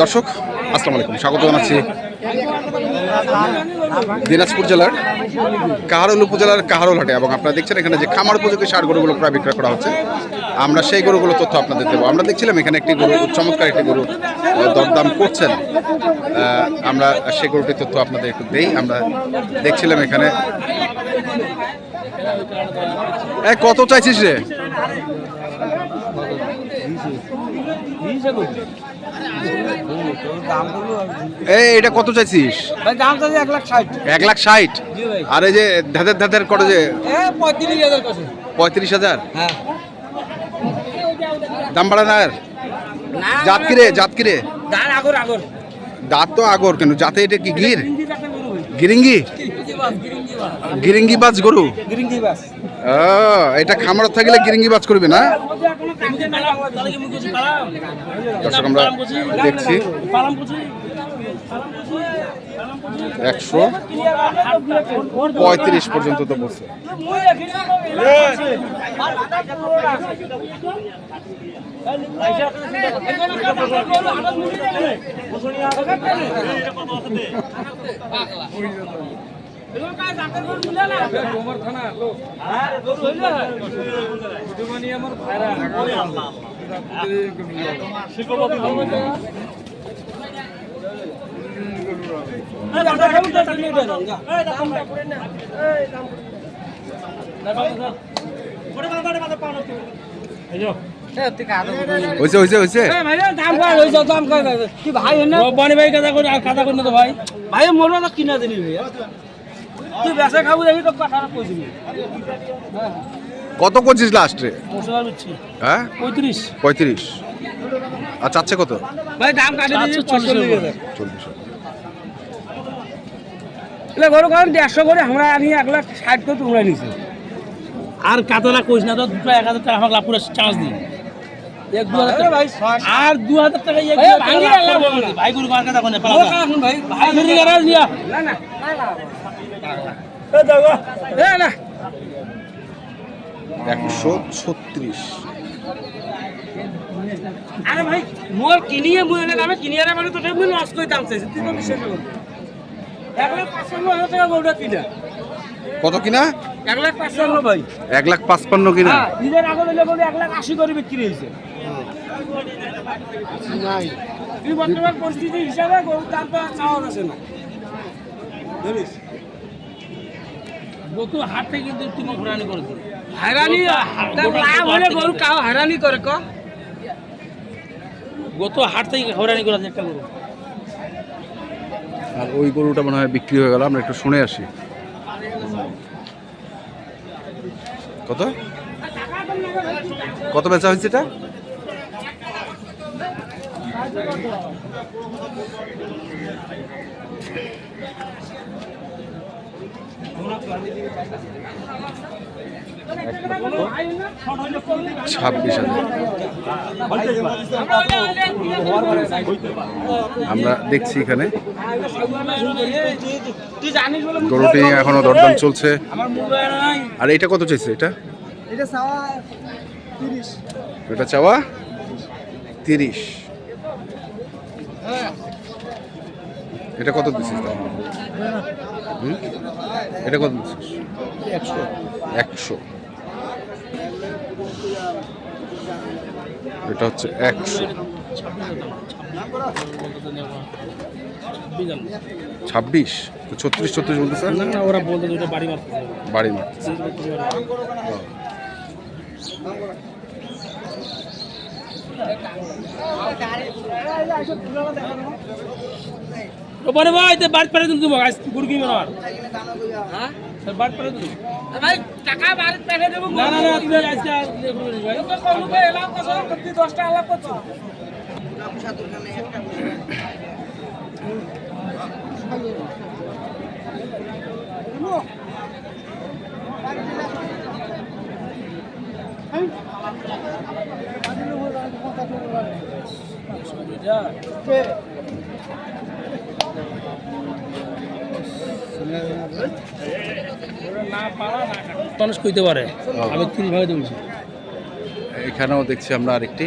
দর্শক, আসসালামু আলাইকুম। স্বাগত জানাচ্ছি দিনাজপুর জেলার কাহারোল উপজেলার কাহারোল হাটে এবং আপনারা দেখছেন এখানে যে খামার উপযোগী সার গরুগুলো প্রায় বিক্রয় করা হচ্ছে। আমরা সেই গরুগুলো তথ্য আপনাদের দেবো। আমরা দেখছিলাম এখানে একটি গরু চমৎকার একটি গরু দরদাম করছেন। আমরা সেই গরুটির তথ্য আপনাদের একটু দেই। আমরা দেখছিলাম এখানে। কত চাইছিস রে? এই এটা কত চাইছিস? দাম এক লাখ ষাট। এক লাখ ষাট? আর এই যে ধাদের ধাদের করে যে? পঁয়ত্রিশ হাজার পঁয়ত্রিশ হাজার? হ্যাঁ। দাম বাড়া না আর? জাত কিরে জাত কিরে? আগর আগর। দাঁত তো আগর কেন? যাতে এটা কি গির? গিরিঙ্গি গিরিঙ্গি? বাজ গরু? গিরিঙ্গি বাস। এটা খামার থাকলে গিরিঙ্গি বাজ করবে না? দর্শক আমরা দেখছি। একশো পঁয়ত্রিশ পর্যন্ত তো বলছে হয়েছে হয়েছে হয়েছে কি ভাই কাদা করে কাদা করে না তো ভাই। ভাই মনে না কিনা দিলি ভাই তুই বেসা খাব দেখি তো কথা কইছি কত করছিস লাস্টে হ্যাঁ? পঁয়ত্রিশ। পঁয়ত্রিশ। আর চাচ্ছে কত? ভাই দাম কাটে চল্লিশ কারণ দেড়শো করে আমরা আনি এক লাখ ষাট করে তোমরা নিছি। আর কাতলা কইস না তো দুটো এক হাজার টাকা আমাকে লাভ করে চার্জ দিন এক দু হাজার টাকা। আর দু হাজার টাকা ভাই, গুরু ভাই নিয়া। না না। একশো ছত্রিশ। আরে ভাই মোর কিনিয়ে মুই এনে দামে কিনিয়ে মানে তো মুই লস করে দাম চাইছি তুই তো বিশ্বাস কর। এক লাখ পাঁচপান্ন হাজার টাকা গরুটা কিনা। কত কিনা? এক লাখ পাঁচপান্ন ভাই। এক লাখ পাঁচপান্ন কিনা? হ্যাঁ ঈদের আগে হইলে গরু এক লাখ আশি করে বিক্রি হয়েছে। তুই বর্তমান পরিস্থিতি হিসাবে গরুর দাম তো চাওয়া যাচ্ছে না। গত হাট থেকে কিন্তু তুমি ঘোরানি করেছ হারানি লাভ হলে গরু কাউ হারানি করে ক গত হাট থেকে ঘোরানি করেছে একটা গরু আর ওই গরুটা মনে হয় বিক্রি হয়ে গেল আমরা একটু শুনে আসি কত কত বেচা হয়েছে এটা ছাব্বিশ আমরা দেখছি এখানে। গরুটি এখনও দরদাম চলছে। আর এটা কত চাইছে এটা? এটা চাওয়া? তিরিশ। এটা কত? হুম? এটা কত একশো একশো এটা হচ্ছে একশো ছাব্বিশ তো ছত্রিশ ছত্রিশ বলতেছে না না ওরা বলতে দুটো বাড়ি মারতে বাড়ি মারতেছে ওপারে ভাই তো বাড়ি পারে তুমি আজ গুড় কিনবে না আর। হ্যাঁ? বাড়ি পারে তুমি ভাই টাকা বাড়িতে পাঠিয়ে দেবো না না না তুমি আজকে ভাই। তো এলাম কত? করছ মানুষ কইতে পারে। আমি তিন ভাগে দিয়েছি এখানেও দেখছি আমরা আরেকটি।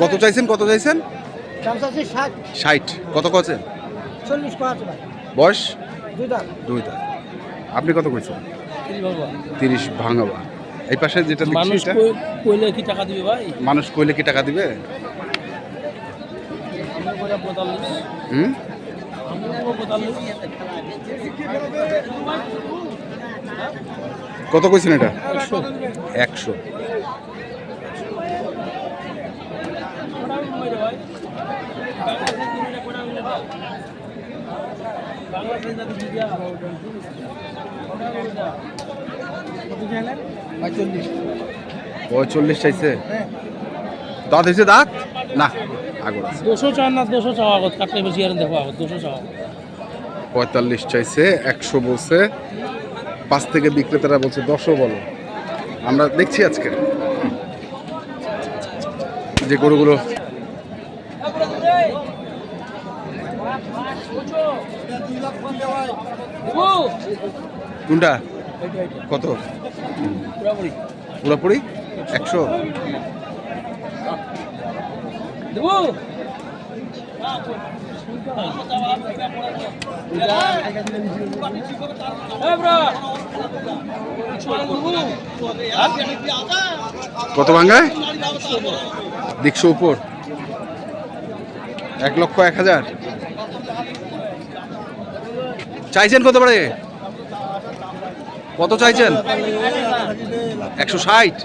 কত চাইছেন কত চাইছেন? ষাট। কত কছে চল্লিশ পাঁচ ভাই। বয়স? দুই দাম দুইটা আপনি কত কইছেন? তিরিশ ভাঙাবা। এই পাশে যেটা মানুষ কইলে কি টাকা দিবে ভাই? মানুষ কইলে কি টাকা দিবে? হুম? কত কইছেন এটা? একশো। একশো। পঁয়চল্লিশ চাইছে? দাঁত হয়েছে দাঁত? না আগর আছে। দুশো চার না দুশো চাওয়া আগত কাটলে বেশি আর দেখো আগত দুশো চাওয়া পঁয়তাল্লিশ চাইছে একশো বলছে। পাঁচ থেকে বিক্রেতারা বলছে দশও বলো। আমরা দেখছি আজকে। যে গরুগুলো কোনটা? কত? পুরাপুরি। পুরোপুরি? একশো? কত ভাঙ্গায় দেখছ উপর। এক লক্ষ এক হাজার। চাইছেন কত পারে কত চাইছেন? একশো ষাট।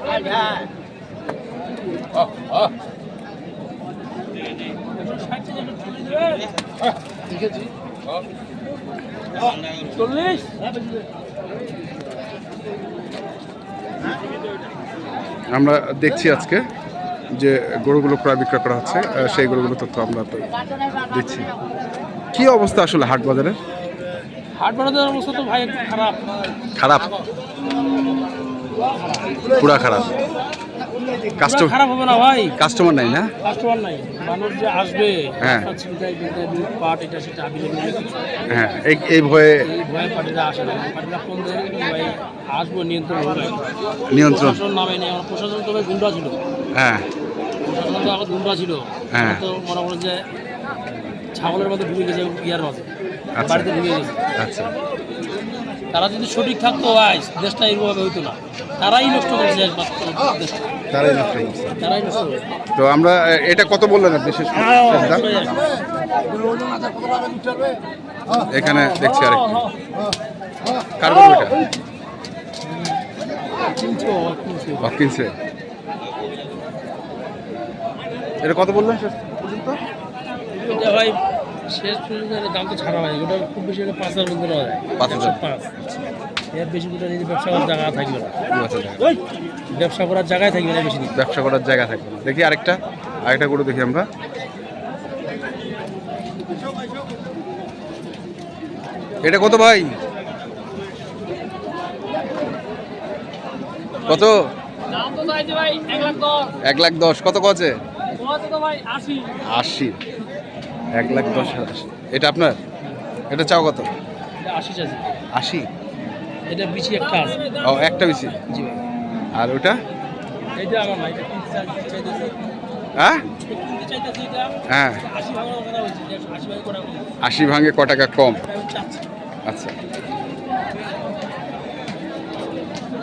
আমরা দেখছি আজকে যে গরুগুলো প্রায় বিক্রয় করা হচ্ছে সেই গরুগুলো তথ্য আমরা তো দিচ্ছি কি অবস্থা আসলে হাট বাজারের হাট বাজারের অবস্থা তো ভাই একটু খারাপ। খারাপ? পুরা খারাপ। কাস্টমার খারাপ হবে না ভাই। কাস্টমার নাই না? কাস্টমার নাই। মানুষ যে আসবে হ্যাঁ। পাট এটা সেটা আবিলে হ্যাঁ এই এই ভয়ে এই ভয়ে পার্টিরা আসে না। পার্টিরা ফোন দেয় ভাই আসব নিয়ন্ত্রণ হবে। নিয়ন্ত্রণ। নামে নেই। আমার প্রশাসন তবে গুন্ডা ছিল। হ্যাঁ। প্রশাসন তো আগে গুন্ডা ছিল। হ্যাঁ। তো মনে করেন যে ছাগলের মধ্যে ঢুকে গেছে ইয়ার মাঝে। বাড়িতে ঢুকে গেছে। আচ্ছা। তারা যদি সঠিক থাকতো ভাই দেশটা এইভাবে হইতো না। তারাই নষ্ট করেছে একমাত্র তারাই নষ্ট করছে। তারাই নষ্ট করেছে। তো আমরা এটা কত বললেন আপনি শেষ এখানে দেখছি আরেকটি। কার গরু এটা? ও, কিনছে এটা কত বললেন শেষ পর্যন্ত? এটা ভাই শেষ পর্যন্ত দাম তো ছাড়া হয় ওটা খুব বেশি হলে পাঁচ হাজার মধ্যে নেওয়া যায়। পাঁচ হাজার। পাঁচ। এর বেশি দুটো যদি ব্যবসা করার জায়গা থাকবে না। ব্যবসা করার জায়গায় থাকবে না বেশি দিন ব্যবসা করার জায়গা থাকবে না। দেখি আরেকটা আরেকটা গরু দেখি আমরা। এটা কত ভাই? কত? দাম তো চাইছে ভাই এক লাখ দশ। কত কছে আশি। এক লাখ দশ হাজার আশি। এটা আপনার? এটা চাও কত? আশি এটা বেশি একটা আছে। ও একটা বেশি জি আর ওটা? এটা আমার হ্যাঁ? হ্যাঁ। আশি ভাঙে ক টাকা কম? চাচ্ছি আচ্ছা।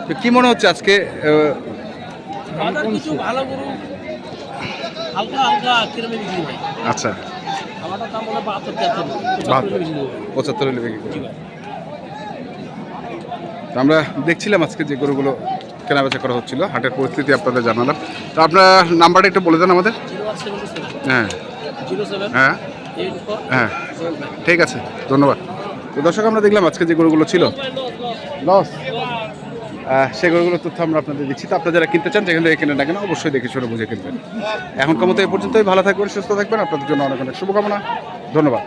তো কি মনে হচ্ছে আজকে আচ্ছা। আমারটা দাম বলে বাহাত্তর তিয়াত্তর পঁচাত্তর হলে বিক্রি করি। আমরা দেখছিলাম আজকে যে গরুগুলো কেনাবেচা করা হচ্ছিল হাটের পরিস্থিতি আপনাদের জানালাম। তো আপনার নাম্বারটা একটু বলে দেন আমাদের। হ্যাঁ। হ্যাঁ। হ্যাঁ। ঠিক আছে ধন্যবাদ। তো দর্শক আমরা দেখলাম আজকে যে গরুগুলো ছিল। লস সেই গরুগুলোর তথ্য আমরা আপনাদের দিচ্ছি। তো আপনারা যারা কিনতে চান, যেখান থেকে কিনেন না কেন, অবশ্যই দেখে শুনে বুঝে কিনবেন। এখনকার মতো এই পর্যন্তই, ভালো থাকবেন, সুস্থ থাকবেন। আপনাদের জন্য অনেক অনেক শুভকামনা। ধন্যবাদ।